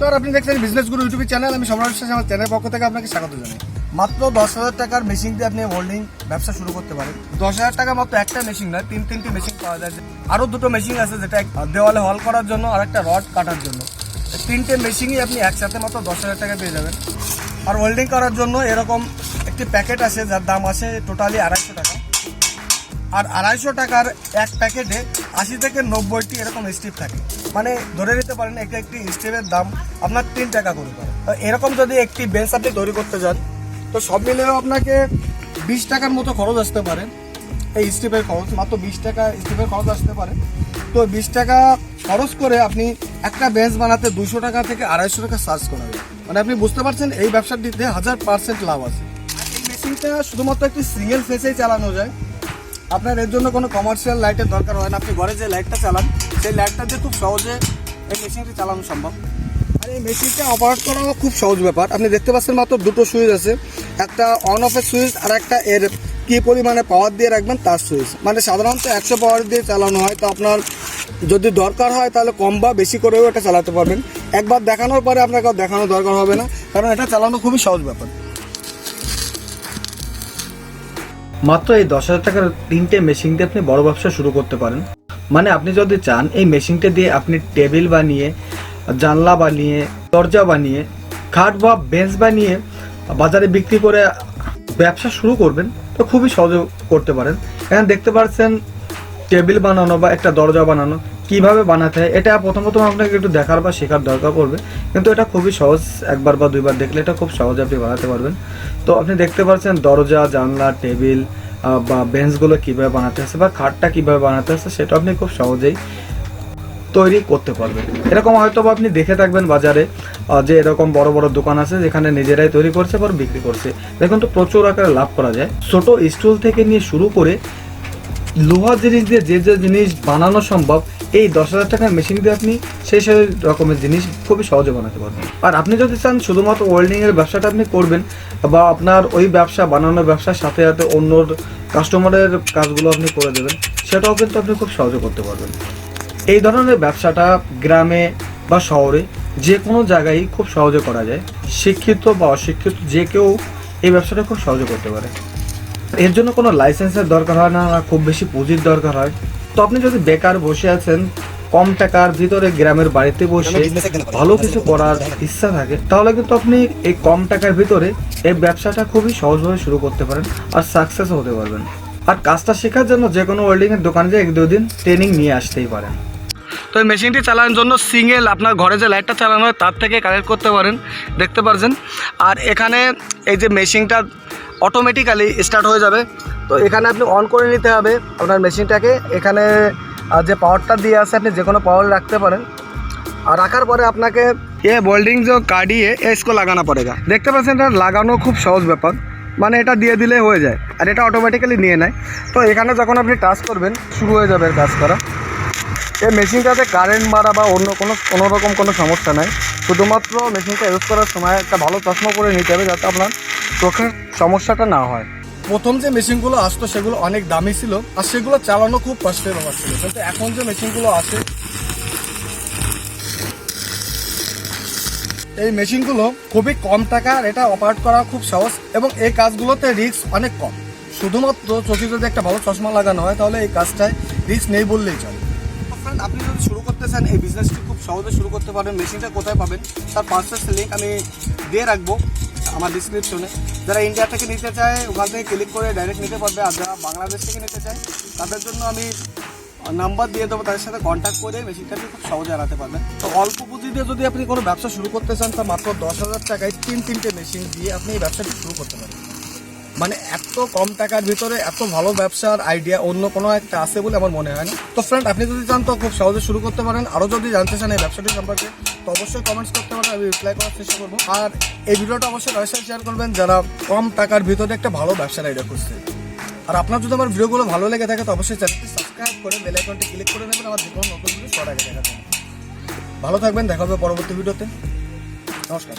নমস্কার, আপনি দেখছেন বিজনেস গুরু ইউটিউব চ্যানেল আমি সম্রাট বিশ্বাস, আমার চ্যানেলের পক্ষ থেকে আপনাকে স্বাগত জানাই। মাত্র দশ হাজার টাকার মেশিন দিয়ে আপনি হোল্ডিং ব্যবসা শুরু করতে পারেন। দশ হাজার টাকা মাত্র একটা মেশিন নয়, তিন তিনটি মেশিন পাওয়া যায়। আরও দুটো মেশিন আছে যেটা দেওয়ালে হল করার জন্য আর একটা রড কাটার জন্য। তিনটে মেশিনই আপনি একসাথে মাত্র দশ হাজার টাকা পেয়ে যাবেন। আর হোল্ডিং করার জন্য এরকম একটি প্যাকেট আছে, যার দাম আছে টোটালি আড়াইশো টাকা। আর আড়াইশো টাকার এক প্যাকেটে আশি থেকে নব্বইটি এরকম স্টিপ থাকে। মানে ধরে নিতে পারেন একটা একটি স্টেপের দাম আপনার তিন টাকা করে তো এরকম যদি একটি বেঞ্চ আপনি তৈরি করতে যান, তো সব মিলেও আপনাকে বিশ টাকার মতো খরচ আসতে পারে। এই স্টেপের খরচ, মাত্র বিশ টাকা স্টেপের খরচ আসতে পারে। তো বিশ টাকা খরচ করে আপনি একটা বেঞ্চ বানাতে দুশো টাকা থেকে আড়াইশো টাকা চার্জ করা মানে আপনি বুঝতে পারছেন এই ব্যবসাটিতে হাজার পার্সেন্ট লাভ আছে। এই মেশিনটা শুধুমাত্র একটি সিঙ্গেল ফেসেই চালানো যায়। আপনার এর জন্য কোনো কমার্শিয়াল লাইটের দরকার হয় না। আপনি ঘরে যে লাইটটা চালান সেই লাইটটা দিয়ে খুব সহজে এই মেশিনটি চালানো সম্ভব। আর এই মেশিনটা অপারেট করাও খুব সহজ ব্যাপার। আপনি দেখতে পাচ্ছেন মাত্র দুটো সুইচ আছে। একটা অন অফের সুইচ আর একটা এর কি পরিমাণে পাওয়ার দিয়ে রাখবেন তার সুইচ। মানে সাধারণত একশো পাওয়ার দিয়ে চালানো হয়। তো আপনার যদি দরকার হয় তাহলে কম বা বেশি করেও এটা চালাতে পারবেন। একবার দেখানোর পরে আপনাকে আর দেখানোর দরকার হবে না। কারণ এটা চালানো খুবই সহজ ব্যাপার। মাত্র এই দশ হাজার টাকার তিনটে মেশিন দিয়ে আপনি বড় ব্যবসা শুরু করতে পারেন। মানে আপনি যদি চান, এই মেশিনটা দিয়ে আপনি টেবিল বানিয়ে, জানলা বানিয়ে, দরজা বানিয়ে, খাট বা বেঞ্চ বানিয়ে বাজারে বিক্রি করে ব্যবসা শুরু করবেন, তো খুবই সহজে করতে পারেন। এখানে দেখতে পারছেন টেবিল বানানো বা একটা দরজা বানানো। কীভাবে বানাতে হয়, এটা প্রথমত আপনাকে একটু দেখার বা শেখার দরকার পড়বে। কিন্তু এটা খুবই সহজ, একবার বা দুইবার দেখলে এটা খুব সহজে আপনি বানাতে পারবেন। তো আপনি দেখতে পাচ্ছেন দরজা, জানলা, টেবিল বা বেঞ্চগুলো কীভাবে বানাতে হচ্ছে বা খাটটা কীভাবে বানাতে হচ্ছে, সেটা আপনি খুব সহজেই তৈরি করতে পারবেন। এরকম হয়তো বা আপনি দেখে থাকবেন বাজারে যে এরকম বড় বড় দোকান আছে, যেখানে নিজেরাই তৈরি করছে বা বিক্রি করছে। দেখুন তো প্রচুর আকারে লাভ করা যায়। ছোট স্টুল থেকে নিয়ে শুরু করে লোহা জিনিস দিয়ে যে যে জিনিস বানানো সম্ভব, এই দশ হাজার টাকার মেশিন দিয়ে আপনি সেই সেই রকমের জিনিস খুবই সহজে বানাতে পারবেন। আর আপনি যদি চান শুধুমাত্র ওয়েল্ডিং এর ব্যবসাটা আপনি করবেন, বা আপনার ওই ব্যবসা, বানানোর ব্যবসার সাথে সাথে অন্য কাস্টমারের কাজগুলো আপনি করে দেবেন, সেটাও কিন্তু আপনি খুব সহজে করতে পারবেন। এই ধরনের ব্যবসাটা গ্রামে বা শহরে যে কোনো জায়গায় খুব সহজে করা যায়। শিক্ষিত বা অশিক্ষিত যে কেউ এই ব্যবসাটা খুব সহজে করতে পারে। এর জন্য কোনো লাইসেন্সের দরকার হয় না খুব বেশি পুঁজির দরকার হয়। তো আপনি যদি বেকার বসে আছেন, কম টাকার ভিতরে গ্রামের বাড়িতে বসে ভালো কিছু করার ইচ্ছা থাকে, তাহলে কিন্তু আপনি এই কম টাকার ভিতরে এই ব্যবসাটা খুবই সহজভাবে শুরু করতে পারেন আর সাকসেস হতে পারবেন। আর কাজটা শেখার জন্য যে কোনো ওয়েল্ডিং এর দোকানে যে এক দিন ট্রেনিং নিয়ে আসতেই পারেন। তো এই মেশিনটি চালানোর জন্য সিঙ্গেল আপনার ঘরে যে লাইটটা চালানো হয়, তার থেকে কানেক্ট করতে পারেন, দেখতে পারছেন। আর এখানে এই যে মেশিনটা অটোমেটিক্যালি স্টার্ট হয়ে যাবে। তো এখানে আপনি অন করে নিতে হবে আপনার মেশিনটাকে এখানে যে পাওয়ারটা দিয়ে আছে, আপনি যে কোনো পাওয়ার রাখতে পারেন। আর রাখার পরে আপনাকে এ বোল্ডিং যে কাটিয়ে এসকো লাগানো পড়েগা। দেখতে পাচ্ছেন এটা লাগানো খুব সহজ ব্যাপার। মানে এটা দিয়ে দিলে হয়ে যায়। আর এটা অটোমেটিক্যালি নিয়ে নেয়। তো এখানে যখন আপনি টাচ করবেন, শুরু হয়ে যাবে কাজ করা। এই মেশিনটাতে কারেন্ট মারা বা অন্য কোনো কোনো রকম কোনো সমস্যা নাই। শুধুমাত্র মেশিনটা ইউজ করার সময় একটা ভালো চশমা করে নিতে হবে যাতে আপনার চোখের সমস্যাটা না হয়। প্রথম যে মেশিনগুলো আসতো সেগুলো অনেক দামি ছিল আর সেগুলো চালানো খুব কষ্টের ব্যাপার ছিল। কিন্তু এখন যে মেশিনগুলো আছে এই মেশিনগুলো খুবই কম টাকা আর এটা অপারেট করা খুব সহজ এবং এই কাজগুলোতে রিস্ক অনেক কম। শুধুমাত্র চোখে যদি একটা ভালো চশমা লাগানো হয় তাহলে এই কাজটায় রিস্ক নেই বললেই চলে। আপনি যদি শুরু করতে চান এই বিজনেসটি খুব সহজে শুরু করতে পারেন মেশিনটা কোথায় পাবেন তার পার্সেস লিঙ্ক আমি দিয়ে রাখব। আমার ডিসক্রিপশনে যারা ইন্ডিয়া থেকে নিতে চায়, ওখান থেকে ক্লিক করে ডাইরেক্ট নিতে পারবে। আর যারা বাংলাদেশ থেকে নিতে চায়, তাদের জন্য আমি নাম্বার দিয়ে দেবো। তাদের সাথে কন্ট্যাক্ট করে মেশিনটাকে খুব সহজে আনাতে পারবেন তো অল্প পুঁজি দিয়ে যদি আপনি কোনো ব্যবসা শুরু করতে চান, তা মাত্র দশ হাজার টাকায় তিন তিনটে মেশিন দিয়ে আপনি এই ব্যবসাটি শুরু করতে পারেন। মানে এত কম টাকার ভিতরে এত ভালো ব্যবসার আইডিয়া অন্য কোনো একটা আছে বলে আমার মনে হয় না। তো ফ্রেন্ড আপনি যদি চান তো খুব সহজে শুরু করতে পারেন। আরও যদি জানতে চান এই ব্যবসাটি সম্পর্কে, তো অবশ্যই কমেন্টস করতে পারেন আমি রিপ্লাই করার চেষ্টা করব। আর এই ভিডিওটা অবশ্যই সাথে শেয়ার করবেন, যারা কম টাকার ভিতরে একটা ভালো ব্যবসার আইডিয়া করছে আর আপনার যদি আমার ভিডিওগুলো ভালো লেগে থাকে, তো অবশ্যই চ্যানেলটি সাবস্ক্রাইব করে বেল আইকনটি ক্লিক করে নেবেন, আমার যে কোনো নতুন ভিডিও সবার আগে জন্য। ভালো থাকবেন, দেখা হবে পরবর্তী ভিডিওতে নমস্কার।